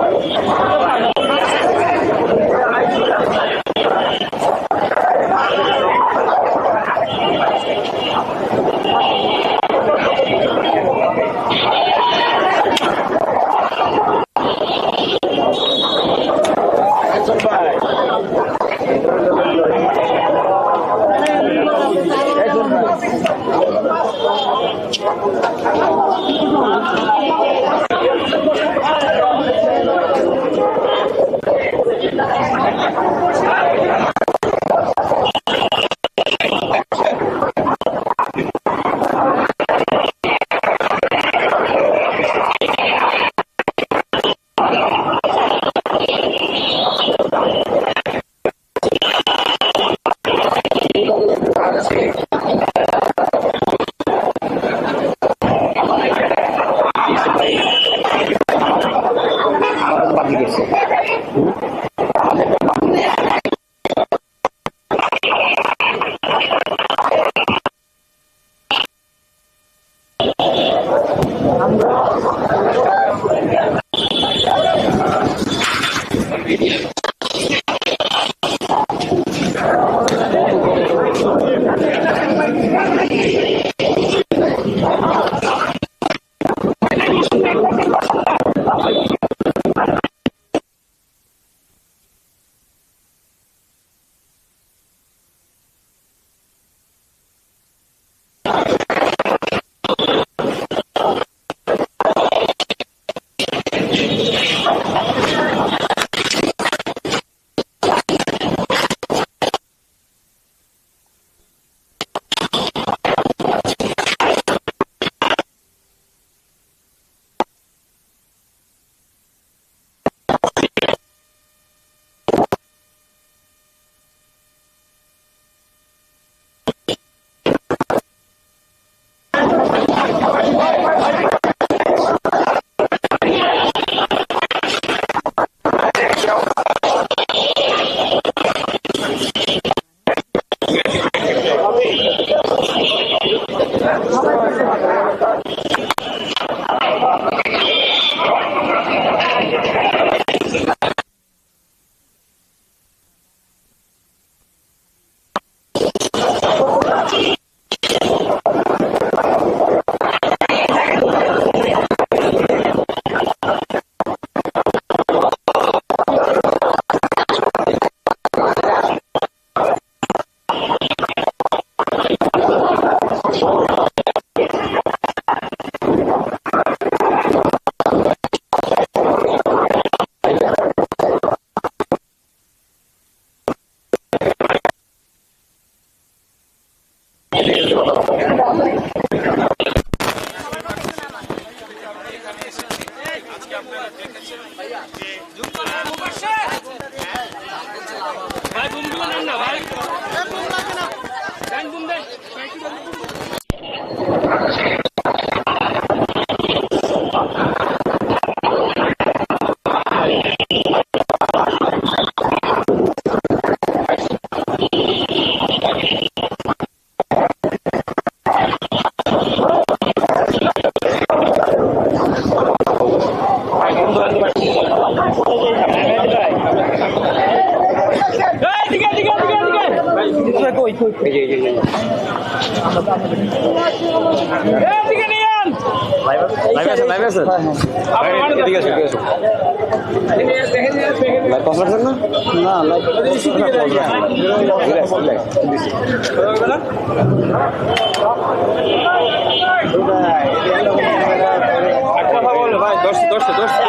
Oh, my God.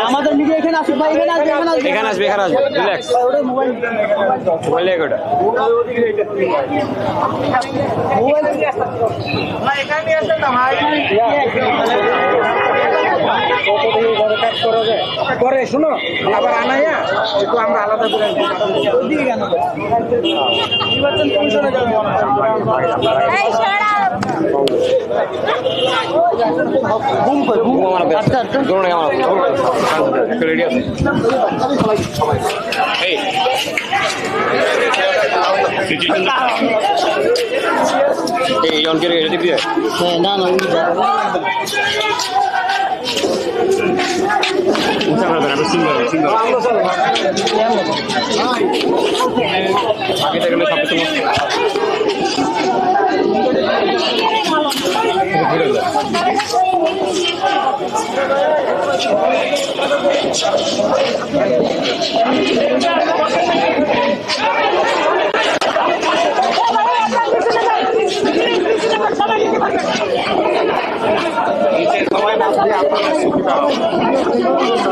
আমাদের media এখানে আসবে ভাই এখানে আসবে এখানে আসবে। এখানে আসবে এখানে আসবে। রিল্যাক্স ওটা মোবাইল মোবাইল এগোটা মোবাইল করে শুনো আবার আনাইয়া একটু আমরা আলাদা করে ওইদিকে কেন নির্বাচন কমিশনে যাবে এই সরাব ঘুম কই ঘুম আমার আচ্ছা আচ্ছা ধরুন আমার একটা রেডি আছে এই এই জনকে রেডি দিয়ে হ্যাঁ না না উনি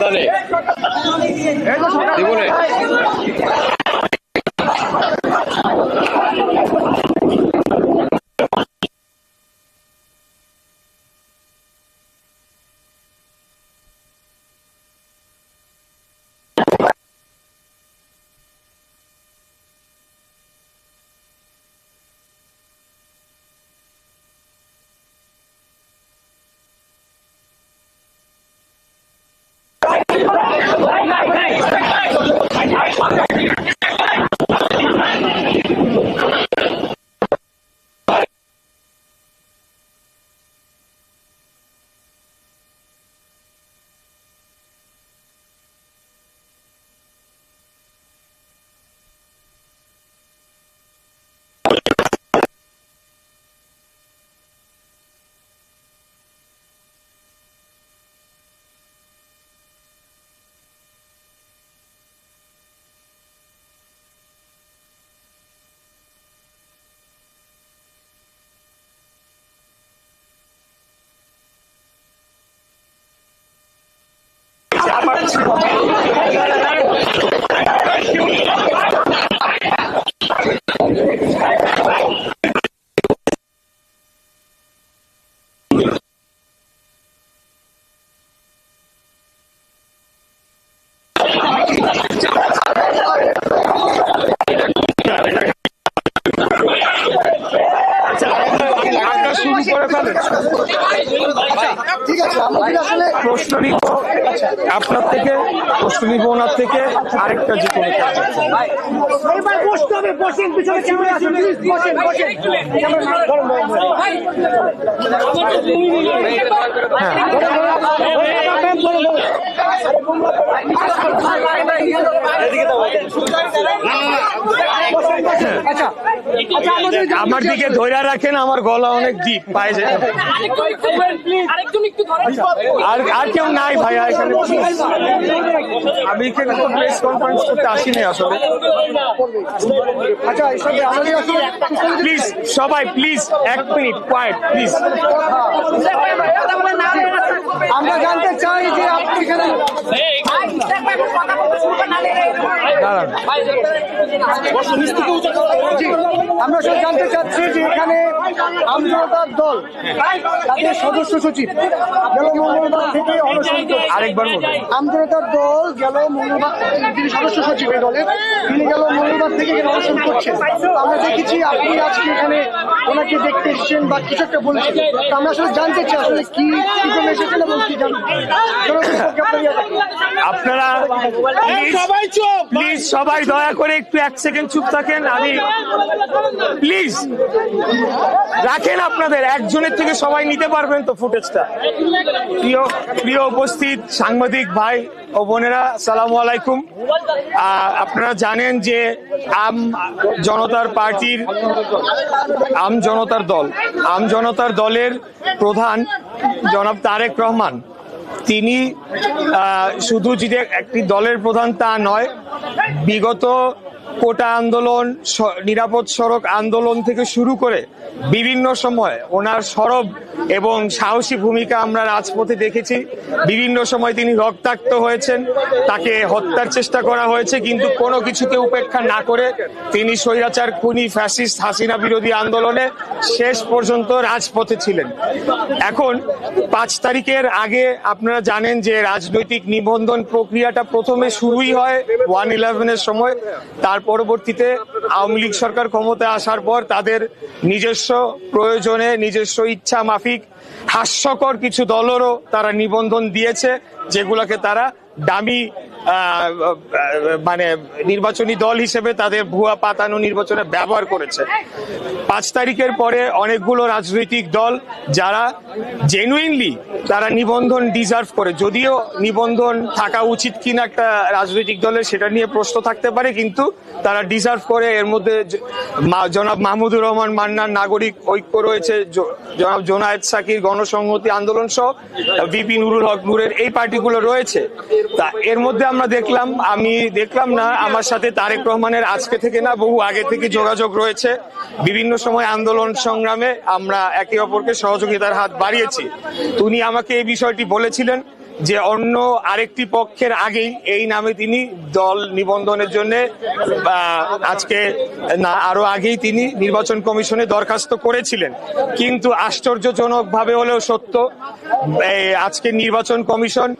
যাবে ক্যামেরা দেন সুজন ভাই সাবধানে জীবনে ঠিক আছে আমরা আসলে প্রশ্ন নিব আপনার থেকে প্রশ্ন নিব ওনার থেকে আরেকটা যে কোনো কাজ বসতে হবে বসেন পিছনে ক্যামেরা আছে বসেন বসেন। হ্যাঁ। আচ্ছা আচ্ছা আমাদের আমার দিকে ধরে রাখেন আমার গলা অনেক ডিপ পায়ে যায় আর আর কেউ নাই ভাইয়া এখানে আমি এখানে তো প্রেস কনফারেন্স করতে আসিনি আসলে। আচ্ছা প্লিজ সবাই প্লিজ এক মিনিট কোয়াইট প্লিজ আমরা জানতে চাই যে আপনি এখানে আমরা সব জানতে চাচ্ছি যে এখানে আমজনতার দল তাদের সদস্য সচিব গেল মঙ্গলবার থেকে অনশন। আরেকবার আমজনতার দল গেল মঙ্গলবার যিনি সদস্য সচিব এই দলের তিনি গেল মঙ্গলবার থেকে এখানে অনশন করছেন আমরা দেখেছি আপনি আজকে এখানে ওনাকে দেখতে এসেছেন বা কিছু একটা বলছেন তো আমরা আসলে জানতে চাই আসলে কি কি জন্য এসেছেন এবং কি। আপনারা সবাই চুপ। প্লিজ সবাই দয়া করে একটু এক সেকেন্ড চুপ থাকেন আমি প্লিজ রাখেন আপনাদের একজনের থেকে সবাই নিতে পারবেন তো ফুটেজটা। প্রিয় প্রিয় উপস্থিত সাংবাদিক ভাই ও বোনেরা সালাম আলাইকুম। আপনারা জানেন যে আম জনতার পার্টির আম জনতার দল আম জনতার দলের প্রধান জনাব তারেক রহমান। তিনি শুধু যে একটি দলের প্রধান তা নয় বিগত কোটা আন্দোলন নিরাপদ সড়ক আন্দোলন থেকে শুরু করে বিভিন্ন সময় ওনার সরব এবং সাহসী ভূমিকা আমরা রাজপথে দেখেছি। বিভিন্ন সময় তিনি রক্তাক্ত হয়েছেন, তাকে হত্যার চেষ্টা করা হয়েছে, কিন্তু কোনো কিছুকে উপেক্ষা না করে তিনি স্বৈরাচার, খুনি, ফ্যাসিস্ট, হাসিনা বিরোধী আন্দোলনে শেষ পর্যন্ত রাজপথে ছিলেন। এখন পাঁচ তারিখের আগে আপনারা জানেন যে রাজনৈতিক নিবন্ধন প্রক্রিয়াটা প্রথমে শুরুই হয়, ওয়ান ইলেভেনের সময়। তার পরবর্তীতে আওয়ামী লীগ সরকার ক্ষমতায় আসার পর তাদের নিজস্ব প্রয়োজনে, নিজস্ব ইচ্ছা মাফিক, হাস্যকর কিছু দলেরও তারা নিবন্ধন দিয়েছে, যেগুলোকে তারা দামি মানে নির্বাচনী দল হিসেবে তাদের ভুয়া পাতানো নির্বাচনে ব্যবহার করেছে। পাঁচ তারিখের পরে অনেকগুলো রাজনৈতিক দল যারা জেনুইনলি তারা নিবন্ধন ডিজার্ভ করে। যদিও নিবন্ধন থাকা উচিত কিনা একটা রাজনৈতিক দলের সেটা নিয়ে প্রশ্ন থাকতে পারে, কিন্তু তারা ডিজার্ভ করে। এর মধ্যে জনাব মাহমুদুর রহমান মান্নার নাগরিক ঐক্য রয়েছে জনাব জোনায়েদ সাকির গণসংহতি আন্দোলন সহ বিপি নুরুল হক নূরের এই পার্টিগুলো রয়েছে। তা এর মধ্যে আমরা দেখলাম, আমি দেখলাম না, আমার সাথে তারেক রহমানের আজকে থেকে না, বহু আগে থেকে যোগাযোগ রয়েছে। বিভিন্ন সময় আন্দোলন সংগ্রামে আমরা একে অপরকে সহযোগিতার হাত বাড়িয়েছি। উনি আমাকে এই বিষয়টি বলেছিলেন যে অন্য আরেকটি পক্ষের আগেই এই নামে তিনি দল নিবন্ধনের জন্য আজকে না, আরও আগেই তিনি নির্বাচন কমিশনে দরখাস্ত করেছিলেন। কিন্তু আশ্চর্যজনক ভাবে হলেও সত্য আজকে নির্বাচন কমিশন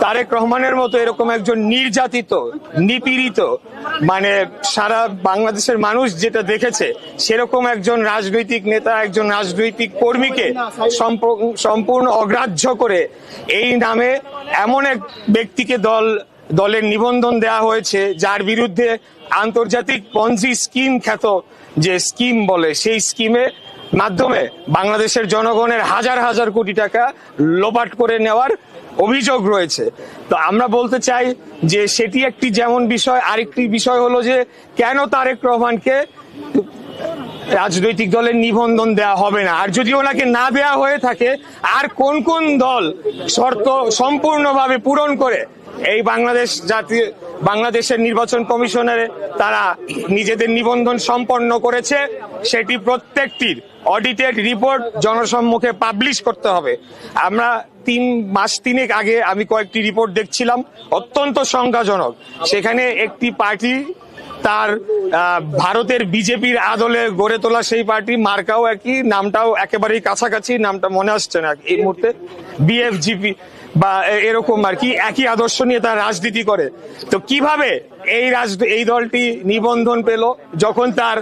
তারেক রহমানের মতো এরকম একজন নির্যাতিত, নিপীড়িত মানে সারা বাংলাদেশের মানুষ যেটা দেখেছে, সেরকম একজন রাজনৈতিক নেতা, একজন রাজনৈতিক কর্মীকে সম্প- সম্পূর্ণ অগ্রাহ্য করে এই নামে এমন এক ব্যক্তিকে দল, দলের নিবন্ধন দেওয়া হয়েছে, যার বিরুদ্ধে আন্তর্জাতিক পঞ্জি স্কিম খ্যাত যে স্কিম বলে, সেই স্কিমে মাধ্যমে বাংলাদেশের জনগণের হাজার হাজার কোটি টাকা লোপাট করে নেওয়ার অভিযোগ রয়েছে। তো আমরা বলতে চাই যে সেটি একটি যেমন বিষয়, আরেকটি বিষয় হলো যে কেন তারেক রহমানকে রাজনৈতিক দলের নিবন্ধন দেওয়া হবে না। আর যদি ওনাকে না দেওয়া হয়ে থাকে, আর কোন কোন দল শর্ত সম্পূর্ণভাবে পূরণ করে, এই বাংলাদেশ জাতীয়, বাংলাদেশের নির্বাচন কমিশনের তারা নিজেদের নিবন্ধন সম্পন্ন করেছে, সেটি প্রত্যেকটির অডিটেড রিপোর্ট জনসম্মুখে পাবলিশ করতে হবে। আমরা তিন, মাস তিনেক আগে আমি কয়েকটি রিপোর্ট দেখছিলাম, অত্যন্ত সংখ্যাজনক। সেখানে একটি পার্টি তার ভারতের বিজেপির আদলে গড়ে তোলা সেই পার্টি, মার্কাও একই, নামটাও একেবারেই কাছাকাছি, নামটা মনে আসছে না এই মুহূর্তে। বিএফজিপি বা এরকম আর কি, একই আদর্শ নিয়ে তার রাজনীতি করে। তো কীভাবে এই রাজ এই দলটি নিবন্ধন পেল, যখন তার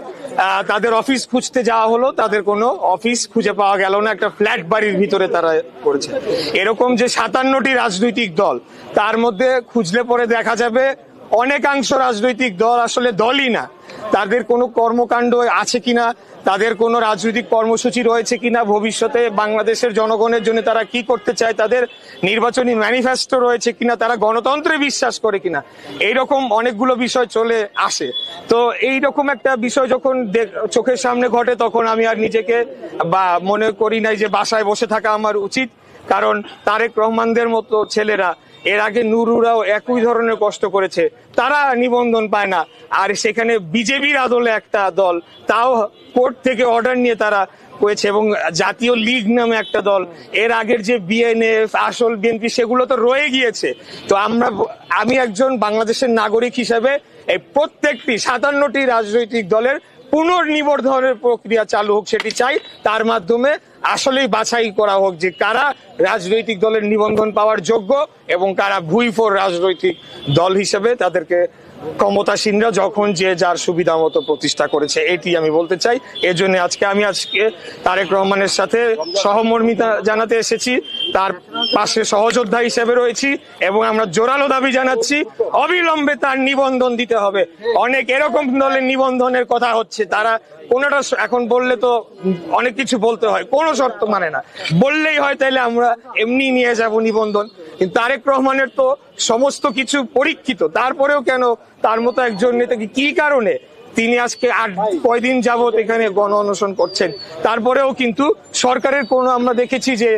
তাদের অফিস খুঁজতে যাওয়া হলো, তাদের কোনো অফিস খুঁজে পাওয়া গেল না, একটা ফ্ল্যাট বাড়ির ভিতরে তারা করেছে এরকম যে সাতান্নটি রাজনৈতিক দল, তার মধ্যে খুঁজলে পরে দেখা যাবে অনেকাংশ রাজনৈতিক দল আসলে দলই না। তাদের কোনো কর্মকাণ্ড আছে কিনা, তাদের কোনো রাজনৈতিক কর্মসূচি রয়েছে কিনা, ভবিষ্যতে বাংলাদেশের জনগণের জন্য তারা কি করতে চায়, তাদের নির্বাচনী ম্যানিফেস্টো রয়েছে কিনা, তারা গণতন্ত্রে বিশ্বাস করে কিনা, এইরকম অনেকগুলো বিষয় চলে আসে। তো এই রকম একটা বিষয় যখন চোখের সামনে ঘটে, তখন আমি আর নিজেকে বা মনে করি নাই যে বাসায় বসে থাকা আমার উচিত। কারণ তারেক রহমানদের মতো ছেলেরা এর আগে নুরুরাও একই ধরনের কষ্ট করেছে। তারা নিবন্ধন পায় না। আর সেখানে বিজেপির আদলে একটা দল, তাও কোর্ট থেকে অর্ডার নিয়ে তারা করেছে এবং জাতীয় লীগ নামে একটা দল। এর আগের যে বিএনএফ, আসল বিএনপি, সেগুলো তো রয়ে গিয়েছে। তো আমরা আমি একজন বাংলাদেশের নাগরিক হিসেবে এই প্রত্যেকটি সাতান্নটি রাজনৈতিক দলের পুনর্নিবর্ধনের প্রক্রিয়া চালু হোক সেটি চাই। তার মাধ্যমে আসলেই বাছাই করা হোক যে কারা রাজনৈতিক দলের নিবন্ধন পাওয়ার যোগ্য এবং কারা ভুই ফোর রাজনৈতিক দল হিসেবে তাদেরকে ক্ষমতাসীনরা যখন যে যার সুবিধা মতো প্রতিষ্ঠা করেছে, এটি আমি বলতে চাই। এজন্য আজকে আমি আজকে তারেক রহমানের সাথে সহমর্মিতা জানাতে এসেছি। তার পাশে সহযোদ্ধা হিসেবে রয়েছি এবং আমরা জোরালো দাবি জানাচ্ছি, অবিলম্বে তার নিবন্ধন দিতে হবে। অনেক এরকম দলের নিবন্ধনের কথা হচ্ছে, তারা কোনোটা এখন বললে তো অনেক কিছু বলতে হয়, কোনো শর্ত মানে না। বললেই হয় তাহলে আমরা এমনি নিয়ে যাব নিবন্ধন। কিন্তু তারেক রহমানের তো সমস্ত কিছু পরীক্ষিত। তারপরেও কেন তার মতো একজন নেতাকে কি কারণে তিনি আজকে আট কয়দিন যাবৎ এখানে গণ অনশন করছেন। তারপরেও কিন্তু সরকারের কোনো, আমরা দেখেছি যে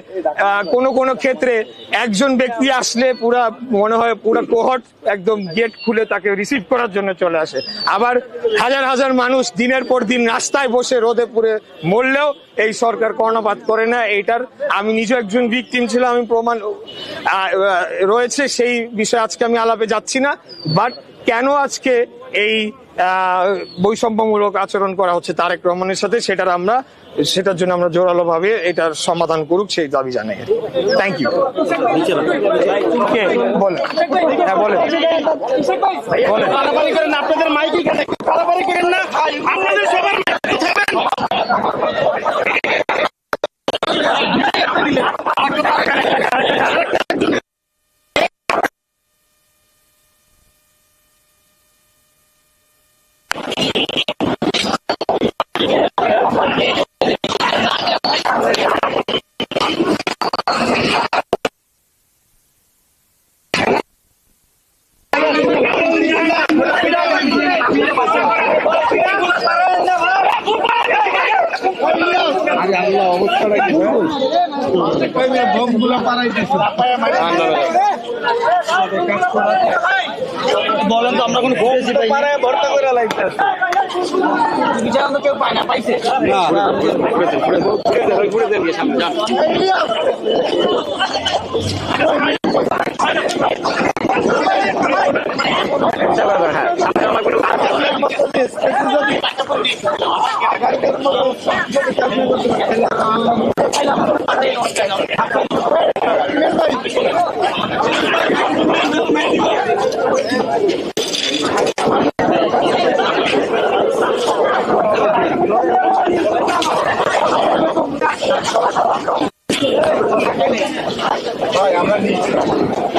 কোনো কোনো ক্ষেত্রে একজন ব্যক্তি আসলে পুরা, মনে হয় পুরো কোহট একদম গেট খুলে তাকে রিসিভ করার জন্য চলে আসে। আবার হাজার হাজার মানুষ দিনের পর দিন রাস্তায় বসে রোদে পুড়ে মরলেও এই সরকার কর্ণপাত করে না। এইটার আমি নিজে একজন ভিকটিম ছিলাম আমি প্রমাণ রয়েছে সেই বিষয়ে আজকে আমি আলাপে যাচ্ছি না। বাট কেন আজকে এই বৈষম্যমূলক আচরণ করা হচ্ছে তারেক রহমানের সাথে সেটার আমরা সেটার জন্য আমরা জোরালো ভাবে এটার সমাধান করুক সেই দাবি জানাই। থ্যাংক ইউ বলেন। হ্যাঁ বলেন। বলেন। আপনাদের মাইকি করেন না আপনাদের সবার মতো স্পেসে যদি আগামীকার মতো যদি কাজ করতে আমরা নিয়েছি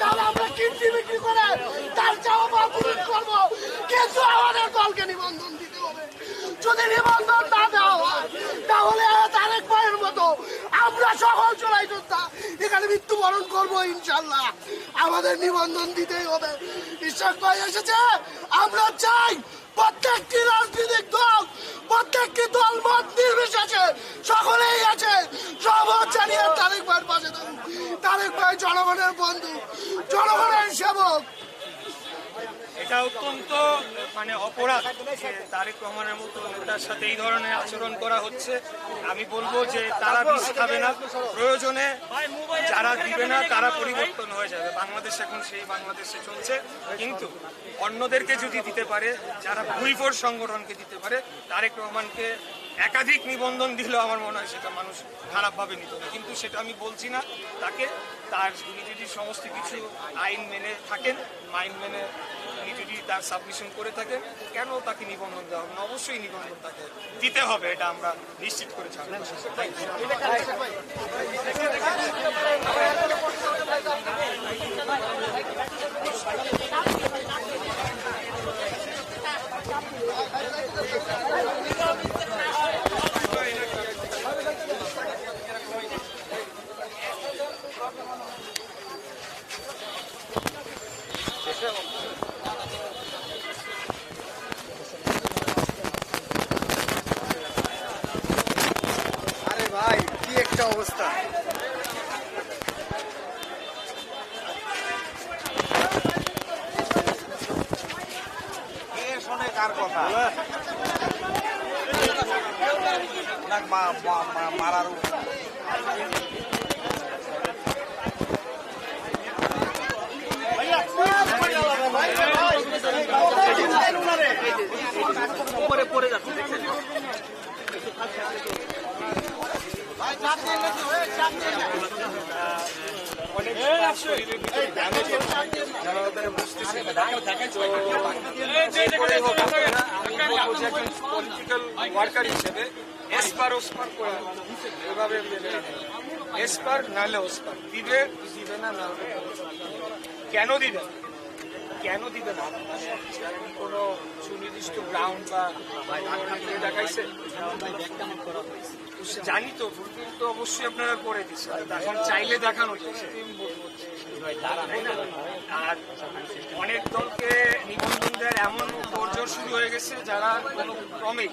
তাহলে আমরা কিনছি বিক্রি করে তার চাওয়া পাওয়া পূরণ করব কিন্তু আমাদের দলকে নিবন্ধন দিতে হবে যদি নিবন্ধন না দেওয়া হয় তাহলে তারেক ভাইয়ের মতো আমরা সকল চড়াই যোদ্ধা এখানে মৃত্যুবরণ করব ইনশাল্লাহ আমাদের নিবন্ধন দিতেই হবে ঈশ্বর ভাই এসেছে আমরা চাই প্রত্যেকটি রাজনৈতিক দল প্রত্যেকটি দল মত নির্বিশেষে সকলেই আছে সবর জানিয়ে তারেক ভাইয়ের পাশে থাকুন তারেক ভাই জনগণের বন্ধু, জনগণের সেবক। এটা অত্যন্ত মানে অপরাধ তারেক রহমানের মতো নেতার সাথে এই ধরনের আচরণ করা হচ্ছে। আমি বলব যে তারা বিষ খাবে না। প্রয়োজনে যারা দিবে না, তারা পরিবর্তন হয়ে যাবে। বাংলাদেশ এখন সেই বাংলাদেশে চলছে। কিন্তু অন্যদেরকে যদি দিতে পারে, যারা ভুইফোর সংগঠনকে দিতে পারে, তারেক রহমানকে একাধিক নিবন্ধন দিলেও আমার মনে হয় সেটা মানুষ খারাপভাবে নিত না। কিন্তু সেটা আমি বলছি না, তাকে তার উনি যদি সমস্ত কিছু আইন মেনে থাকেন আইন মেনে উনি যদি তার সাবমিশন করে থাকেন। কেন তাকে নিবন্ধন দেওয়া হবে অবশ্যই নিবন্ধন তাকে দিতে হবে, এটা আমরা নিশ্চিত করে আরে পলিটিক্যাল ওয়ার্কার হিসেবে এসপার ওসপার এসপার দিবে দিবে না না কেন দিবে কেন দিবে না? কোন কোনো সুনির্দিষ্ট গ্রাউন্ড বা দেখাইছে? জানি তো ফুলফিল তো অবশ্যই আপনারা করে দিচ্ছে এখন চাইলে দেখানো? আর অনেক দলকে নিবন্ধন দেওয়ার এমন পর্যায় শুরু হয়ে গেছে যারা কোনো ক্রমেই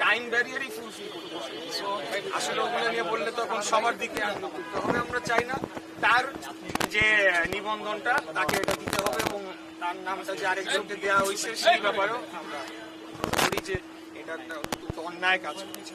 টাইম ব্যারিয়ারই ফুলফিল করতে আসলে ওগুলো নিয়ে বললে তখন সবার দিকে হবে আমরা চাই না তার যে নিবন্ধনটা তাকে এটা দিতে হবে এবং তার নামটা যে আরেকজনকে দেওয়া হয়েছে সেই ব্যাপারেও আমরা করি যে এটা একটা অত্যন্ত অন্যায় কাজ করছে।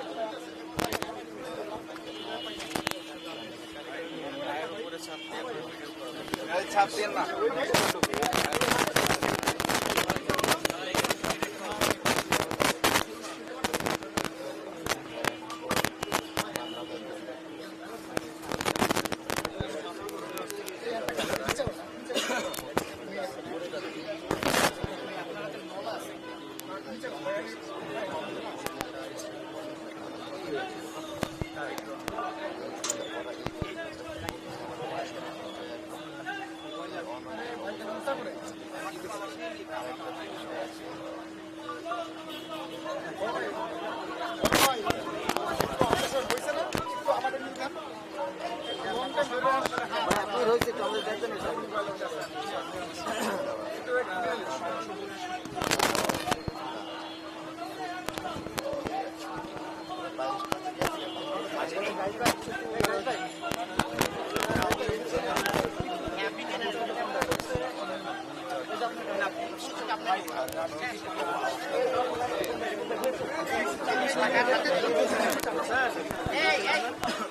擦边了。Hey, hey!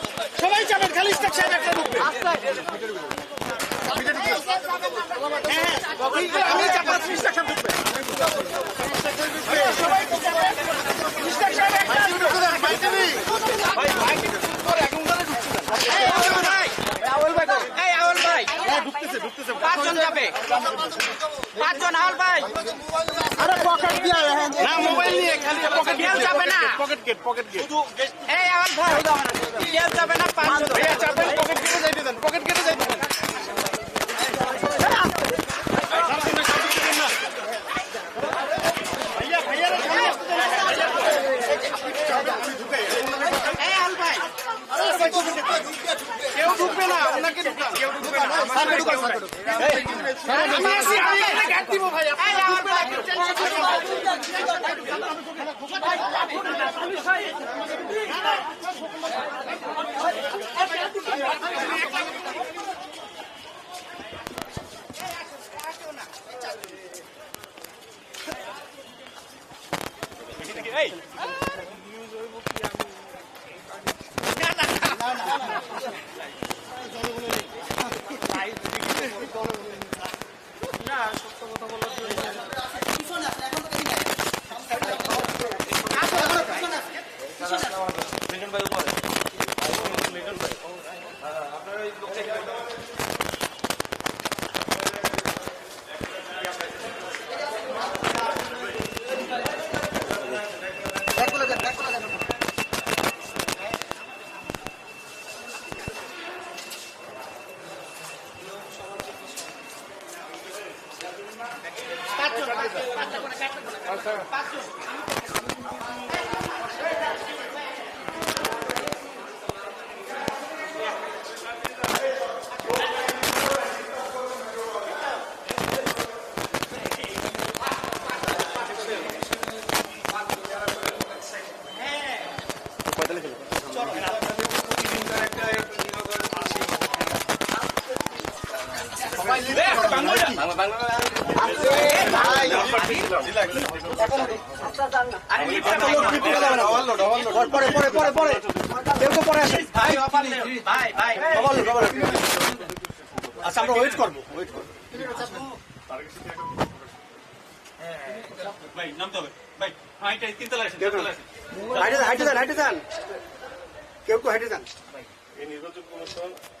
যাবেন খালি স্টেশন একটা ঢুকবে। আমি চাপা স্টেশন ঢুকবে পাঁচজন যাবে পাঁচজন আল ভাই আরে পকেট দিয়া না মোবাইল নিয়ে খালি পকেট যাবে না পকেট গেট পকেট গেট। এই আল ভাই কেউ যাবে না পাঁচজন ভাইয়া চাপেন পকেট কেটে যাইতে দেন পকেট গেটে পরে পরে পরে পরে কেউ কেউ কেউ যান মোবাইলটা নিচে করুন